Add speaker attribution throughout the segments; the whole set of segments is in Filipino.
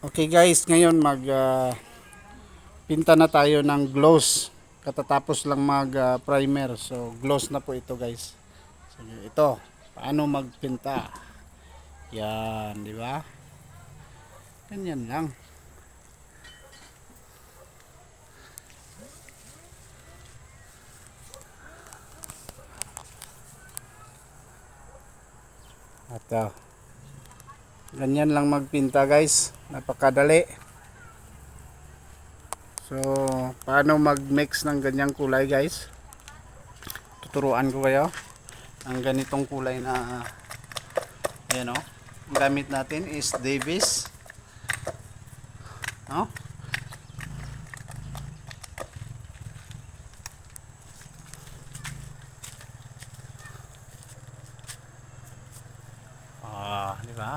Speaker 1: Okay guys, ngayon mag ah, pinta na tayo ng gloss. Katatapos lang mag ah, primer. So gloss na po ito guys. So, ito, paano magpinta? Yan, di ba? Ganyan lang. At ah, ganyan lang magpinta guys. Napakadali. So, paano mag-mix ng ganyang kulay guys? Tuturuan ko kayo. Ang ganitong kulay na ayan o. Ang gamit natin is Davis. No?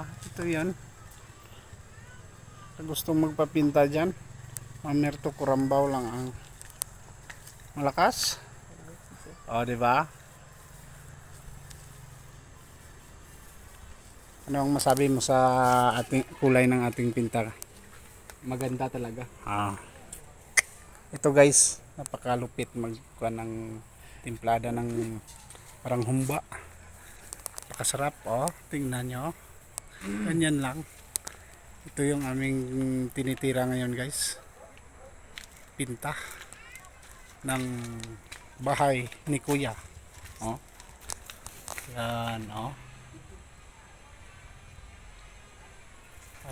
Speaker 1: Ah? Ito 'yun. Sa gustong magpapinta diyan, mamerto kurambaw lang ang malakas. Oh, di ba? Ano ang masabi mo sa ating kulay ng ating pinta?
Speaker 2: Maganda talaga.
Speaker 1: Ah. Ito guys, napakalupit magkuha ng timplada ng parang humba. Napakasarap, oh. Tingnan nyo. Ganyan lang. Ito yung aming tinitira ngayon guys. Pinta ng bahay ni Kuya. Oh. Yan, oh.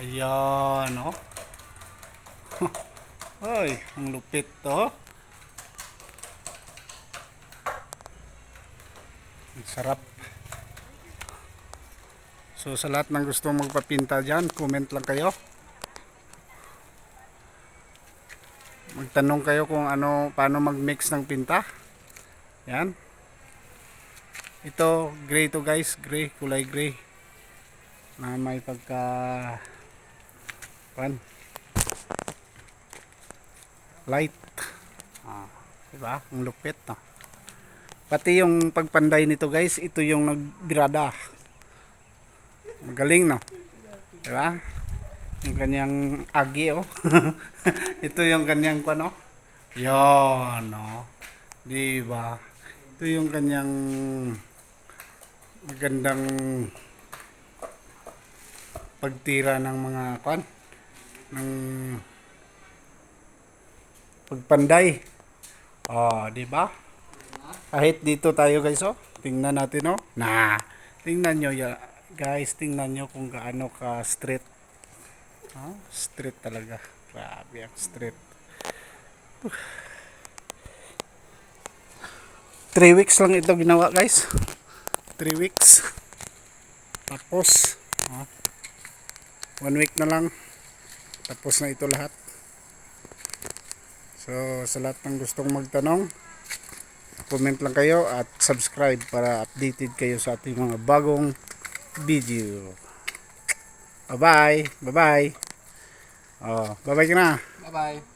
Speaker 1: Ayan, oh. Ay, ang lupit to. Ang sarap. So sa lahat ng gusto magpapinta dyan, comment lang kayo. Magtanong kayo kung ano, paano mag-mix ng pinta. Yan. Ito, gray to guys, gray, kulay gray. Na may pagka pan light. Ah, diba? Ang lupit, no? Pati yung pagpanday nito, guys, ito yung nagbirada. Magaling, no? Diba? Yung kanyang agi, oh. ito yung kanyang, ano? Yan, no? Diba? Ito yung kanyang magandang pagtira ng mga kwan ng pagpanday. Oh, di ba? Kahit dito tayo guys, oh. Tingnan natin, oh. Na, tingnan nyo, ya, guys, tingnan nyo kung gaano ka straight. Oh, straight talaga. Grabe ang straight. 3 weeks lang ito ginawa, guys. 3 weeks. Tapos, oh, one week na lang. Tapos na ito lahat. So, sa lahat ng gustong magtanong, comment lang kayo at subscribe para updated kayo sa ating mga bagong video. Bye-bye. Bye-bye. Oh, bye-bye ka na.
Speaker 2: Bye-bye.